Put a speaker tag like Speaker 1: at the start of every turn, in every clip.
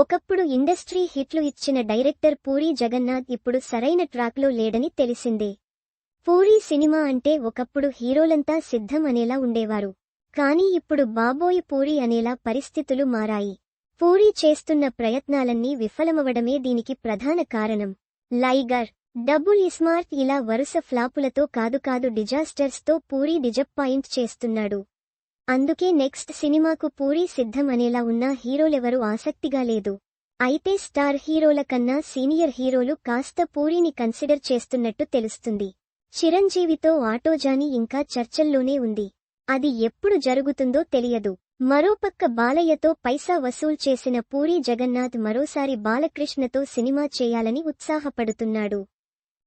Speaker 1: ఒకప్పుడు ఇండస్ట్రీ హిట్లు ఇచ్చిన డైరెక్టర్ పూరి జగన్నాథ్ ఇప్పుడు సరైన ట్రాక్లో లేడని తెలిసిందే. పూరి సినిమా అంటే ఒకప్పుడు హీరోలంతా సిద్ధం అనేలా ఉండేవారు. కానీ ఇప్పుడు బాబోయి పూరి అనేలా పరిస్థితులు మారాయి. పూరి చేస్తున్న ప్రయత్నాలన్నీ విఫలమవడమే దీనికి ప్రధాన కారణం. లైగర్ డబుల్ ఇస్మార్ట్ ఇలా వరుస ఫ్లాపులతో కాదు కాదు డిజాస్టర్స్తో పూరి డిజప్పాయింట్ చేస్తున్నాడు. అందుకే నెక్స్ట్ సినిమాకు పూరి సిద్ధం అనేలా ఉన్న హీరోలెవరూ ఆసక్తిగా లేదు. అయితే స్టార్ హీరోల కన్నా సీనియర్ హీరోలు కాస్త పూరిని కన్సిడర్ చేస్తున్నట్టు తెలుస్తుంది. చిరంజీవితో ఆటోజాని ఇంకా చర్చల్లోనే ఉంది. అది ఎప్పుడు జరుగుతుందో తెలియదు. మరోపక్క బాలయ్యతో పైసా వసూల్ చేసిన పూరి జగన్నాథ్ మరోసారి బాలకృష్ణతో సినిమా చేయాలని ఉత్సాహపడుతున్నాడు.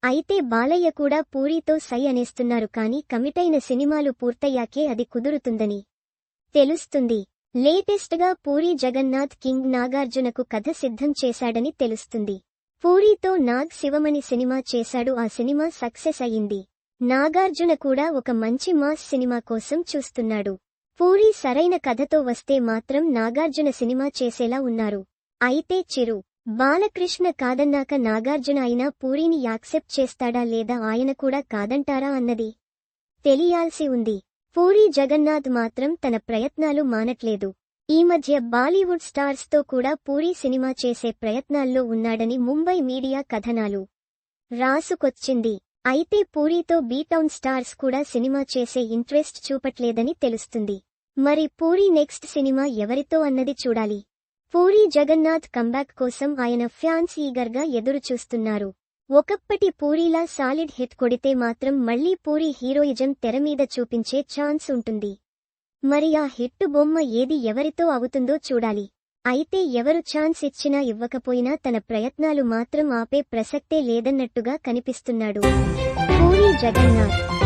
Speaker 1: అయితే బాలయ్య కూడా పూరితో సై అనేస్తున్నారు కాని కమిటైన సినిమాలు పూర్తయ్యాకే అది కుదురుతుందని. తెలుస్తుంది. లేటెస్ట్గా పూరి జగన్నాథ్ కింగ్ నాగార్జునకు కథ సిద్ధం చేశాడని తెలుస్తుంది. పూరితో నాగ్ శివమణి సినిమా చేశాడు. ఆ సినిమా సక్సెస్ అయింది. నాగార్జున కూడా ఒక మంచి మాస్ సినిమా కోసం చూస్తున్నాడు. పూరి సరైన కథతో వస్తే మాత్రం నాగార్జున సినిమా చేసేలా ఉన్నారు. అయితే చిరు బాలకృష్ణ కాదన్నాక నాగార్జున అయినా పూరిని యాక్సెప్ట్ చేస్తాడా లేదా ఆయన కూడా కాదంటారా అన్నది తెలియాల్సి ఉంది. పూరి జగన్నాథ్ మాత్రం తన ప్రయత్నాలు మానట్లేదు. ఈ మధ్య బాలీవుడ్ స్టార్స్తో కూడా పూరి సినిమా చేసే ప్రయత్నాల్లో ఉన్నాడని ముంబై మీడియా కథనాలు రాసుకొచ్చింది. అయితే పూరితో బీటౌన్ స్టార్స్ కూడా సినిమా చేసే ఇంట్రెస్ట్ చూపట్లేదని తెలుస్తుంది. మరి పూరి నెక్స్ట్ సినిమా ఎవరితో అన్నది చూడాలి. పూరి జగన్నాథ్ కంబ్యాక్ కోసం ఆయన ఫ్యాన్స్ ఈగర్గా ఎదురుచూస్తున్నారు. ఒకప్పటి పూరిలా సాలిడ్ హిట్ కొడితే మాత్రం మళ్ళీ పూరి హీరోయిజం తెరమీద చూపించే ఛాన్స్ ఉంటుంది. మరి ఆ హిట్టు బొమ్మ ఏది ఎవరితో అవుతుందో చూడాలి. అయితే ఎవరు ఛాన్స్ ఇచ్చినా ఇవ్వకపోయినా తన ప్రయత్నాలు మాత్రం ఆపే ప్రసక్తే లేదన్నట్టుగా కనిపిస్తున్నాడు. పూరి జగన్నాథ్.